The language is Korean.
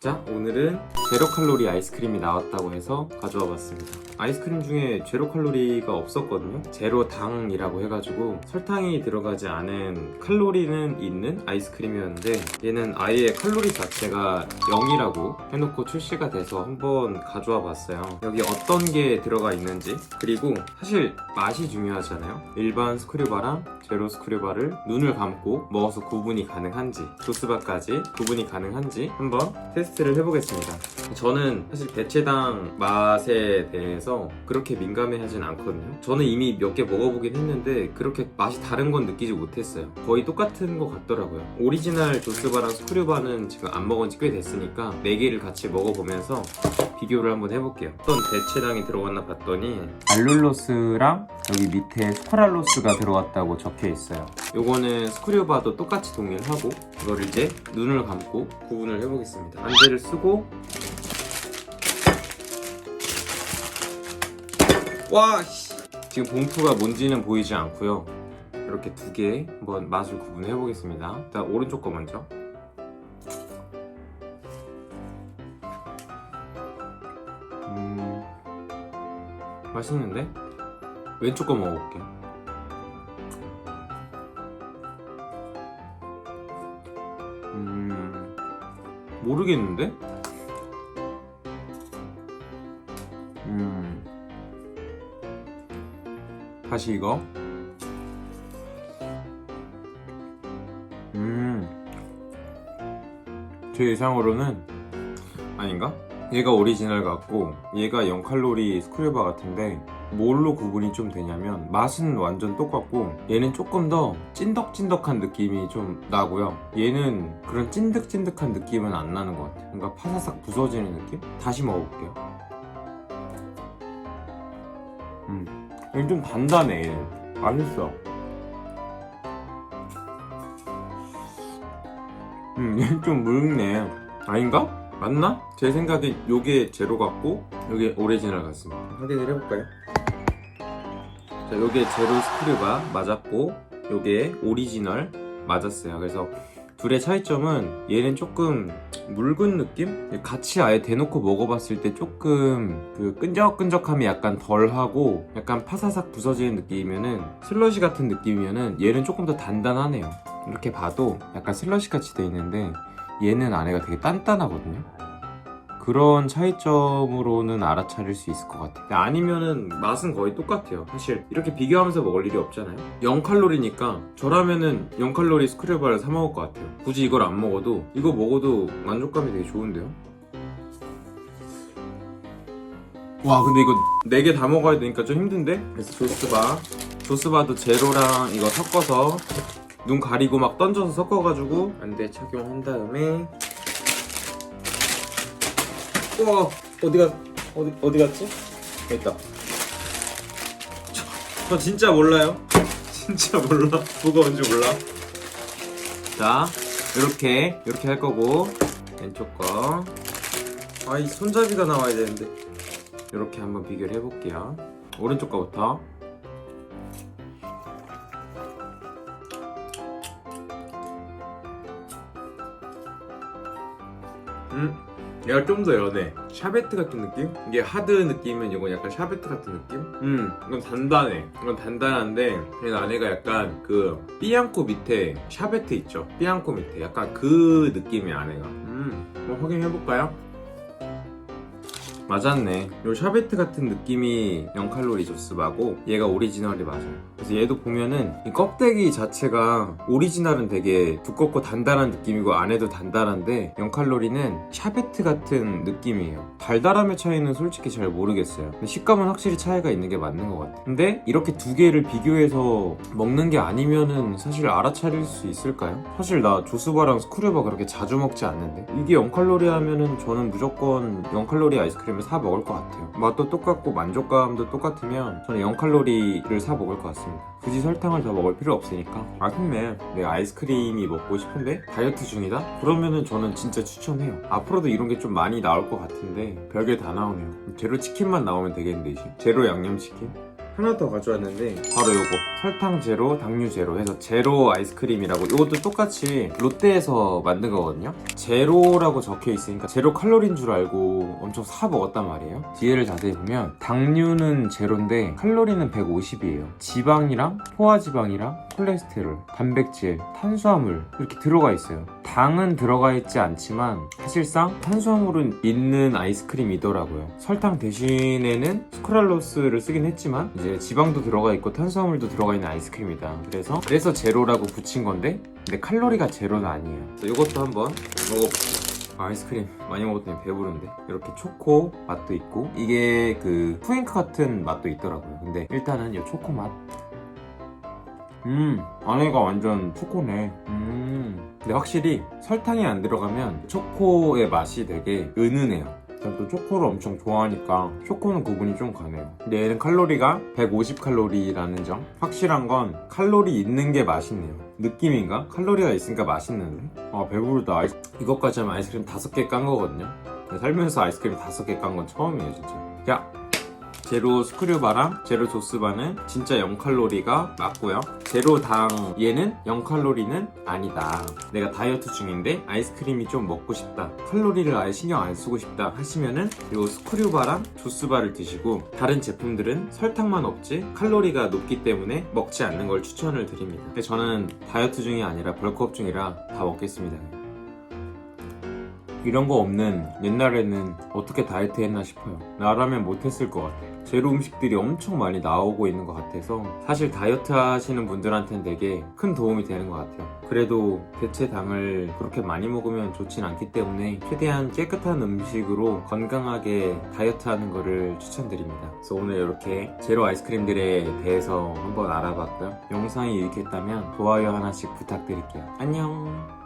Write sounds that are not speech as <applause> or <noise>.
자, 오늘은 제로 칼로리 아이스크림이 나왔다고 해서 가져와 봤습니다. 아이스크림 중에 제로 칼로리가 없었거든요. 제로 당이라고 해가지고 설탕이 들어가지 않은 칼로리는 있는 아이스크림이었는데 얘는 아예 칼로리 자체가 0이라고 해놓고 출시가 돼서 한번 가져와 봤어요. 여기 어떤 게 들어가 있는지 그리고 사실 맛이 중요하잖아요. 일반 스크류바랑 제로 스크류바를 눈을 감고 먹어서 구분이 가능한지 조스바까지 구분이 가능한지 한번 테스트를 해보겠습니다. 저는 사실 대체당 맛에 대해서 그렇게 민감해 하진 않거든요. 저는 이미 몇 개 먹어보긴 했는데 그렇게 맛이 다른 건 느끼지 못했어요. 거의 똑같은 것 같더라고요. 오리지널 조스바랑 스크류바는 지금 안 먹은 지 꽤 됐으니까 4개를 같이 먹어보면서 비교를 한번 해볼게요. 어떤 대체당이 들어갔나 봤더니 알룰로스랑 여기 밑에 스코랄로스가 들어갔다고 적혀 있어요. 요거는 스크류바도 똑같이 동일하고 이거를 이제 눈을 감고 구분을 해보겠습니다. 안대를 쓰고 와 씨. 지금 봉투가 뭔지는 보이지 않고요. 이렇게 두 개 한번 맛을 구분해 보겠습니다. 일단 오른쪽 거 먼저. 맛있는데? 왼쪽 거 먹어볼게. 음, 모르겠는데? 음, 다시 이거. 음, 제 예상으로는 아닌가? 얘가 오리지널 같고 얘가 0칼로리 스크류바 같은데 뭘로 구분이 좀 되냐면 맛은 완전 똑같고 얘는 조금 더 찐덕찐덕한 느낌이 좀 나고요. 얘는 그런 찐득찐득한 느낌은 안 나는 것 같아요. 뭔가 파사삭 부서지는 느낌? 다시 먹어볼게요. 음 얘는 좀 단단해 얘는. 맛있어. 음 얘는 좀 묽네. 아닌가? 맞나? 제 생각엔 요게 제로 같고 요게 오리지널 같습니다 확인을 해볼까요? 자 요게 제로 스크류바 맞았고 요게 오리지널 맞았어요 그래서 둘의 차이점은 얘는 조금 묽은 느낌? 같이 아예 대놓고 먹어봤을 때 조금 그 끈적끈적함이 약간 덜하고 약간 파사삭 부서지는 느낌이면은 슬러시 같은 느낌이면은 얘는 조금 더 단단하네요 이렇게 봐도 약간 슬러시 같이 돼 있는데 얘는 안에가 되게 단단하거든요. 그런 차이점으로는 알아차릴 수 있을 것 같아요. 아니면은 맛은 거의 똑같아요. 사실 이렇게 비교하면서 먹을 일이 없잖아요. 0칼로리니까 저라면은 0칼로리 스크류바를 사 먹을 것 같아요. 굳이 이걸 안 먹어도 이거 먹어도 만족감이 되게 좋은데요. 와 근데 이거 4개 다 먹어야 되니까 좀 힘든데? 그래서 조스바 조스바도 제로랑 이거 섞어서 눈 가리고 막 던져서 섞어가지고 안대 착용한 다음에 우와 어디가 어디 어디 갔지? 있다. 저, 저 진짜 몰라요. <laughs> 진짜 몰라. 뭐가 뭔지 몰라. 자 이렇게 이렇게 할 거고 왼쪽 거. 아이 손잡이가 나와야 되는데 이렇게 한번 비교를 해볼게요. 오른쪽 거부터. 음, 얘가 좀 더 연해. 샤베트 같은 느낌? 이게 하드 느낌은 이건 약간 샤베트 같은 느낌? 음, 이건 단단해. 이건 단단한데, 얘는 안에가 약간 그, 삐앙코 밑에 샤베트 있죠? 삐앙코 밑에. 약간 그 느낌의 안에가. 음, 한번 확인해볼까요? 맞았네. 요 샤베트 같은 느낌이 0칼로리 조스바고 얘가 오리지널이 맞아요. 그래서 얘도 보면은 이 껍데기 자체가 오리지널은 되게 두껍고 단단한 느낌이고 안에도 단단한데 0칼로리는 샤베트 같은 느낌이에요. 달달함의 차이는 솔직히 잘 모르겠어요. 식감은 확실히 차이가 있는 게 맞는 것 같아요. 근데 이렇게 두 개를 비교해서 먹는 게 아니면은 사실 알아차릴 수 있을까요? 사실 나 조스바랑 스크류바 그렇게 자주 먹지 않는데 이게 0칼로리 하면은 저는 무조건 0칼로리 아이스크림 을 사 먹을 것 같아요. 맛도 똑같고 만족감도 똑같으면 저는 0칼로리를 사 먹을 것 같습니다. 굳이 설탕을 더 먹을 필요 없으니까. 아 근데 내가 아이스크림이 먹고 싶은데 다이어트 중이다? 그러면은 저는 진짜 추천해요. 앞으로도 이런 게 좀 많이 나올 것 같은데 별게 다 나오네요. 제로 치킨만 나오면 되겠는데 이제 제로 양념치킨? 하나 더 가져왔는데 바로 요거. 설탕 제로, 당류 제로 해서 제로 아이스크림이라고. 이것도 똑같이 롯데에서 만든 거거든요. 제로라고 적혀 있으니까 제로 칼로리인 줄 알고 엄청 사 먹었단 말이에요. 뒤에를 자세히 보면 당류는 제로인데 칼로리는 150이에요. 지방이랑 포화지방이랑 콜레스테롤, 단백질, 탄수화물 이렇게 들어가 있어요 당은 들어가 있지 않지만 사실상 탄수화물은 있는 아이스크림이더라고요. 설탕 대신에는 스크랄로스를 쓰긴 했지만 이제 지방도 들어가 있고 탄수화물도 들어가 있는 아이스크림이다. 그래서 그래서 제로라고 붙인 건데 근데 칼로리가 제로는 아니에요. 이것도 한번 먹어볼게요. 아이스크림 많이 먹었더니 배부른데 이렇게 초코 맛도 있고 이게 그 푸잉크 같은 맛도 있더라고요 근데 일단은 이 초코 맛 음, 안에가 완전 초코네. 음. 근데 확실히 설탕이 안 들어가면 초코의 맛이 되게 은은해요. 전또 초코를 엄청 좋아하니까 초코는 구분이 좀 가네요. 근데 얘는 칼로리가 150칼로리라는 점. 확실한 건 칼로리 있는 게 맛있네요. 느낌인가? 칼로리가 있으니까 맛있는데? 아, 배부르다. 아이스... 이것까지 하면 아이스크림 5개 깐 거거든요. 살면서 아이스크림 5개 깐 건 처음이에요, 진짜. 야! 제로 스크류바랑 제로 조스바는 진짜 0칼로리가 맞고요. 제로 당 얘는 0칼로리는 아니다. 내가 다이어트 중인데 아이스크림이 좀 먹고 싶다. 칼로리를 아예 신경 안 쓰고 싶다 하시면은 요 스크류바랑 조스바를 드시고 다른 제품들은 설탕만 없지 칼로리가 높기 때문에 먹지 않는 걸 추천을 드립니다. 저는 다이어트 중이 아니라 벌크업 중이라 다 먹겠습니다. 이런 거 없는 옛날에는 어떻게 다이어트 했나 싶어요. 나라면 못했을 것 같아요. 제로 음식들이 엄청 많이 나오고 있는 것 같아서 사실 다이어트 하시는 분들한테는 되게 큰 도움이 되는 것 같아요. 그래도 대체 당을 그렇게 많이 먹으면 좋진 않기 때문에 최대한 깨끗한 음식으로 건강하게 다이어트 하는 거를 추천드립니다. 그래서 오늘 이렇게 제로 아이스크림들에 대해서 한번 알아봤고요. 영상이 유익했다면 좋아요 하나씩 부탁드릴게요. 안녕!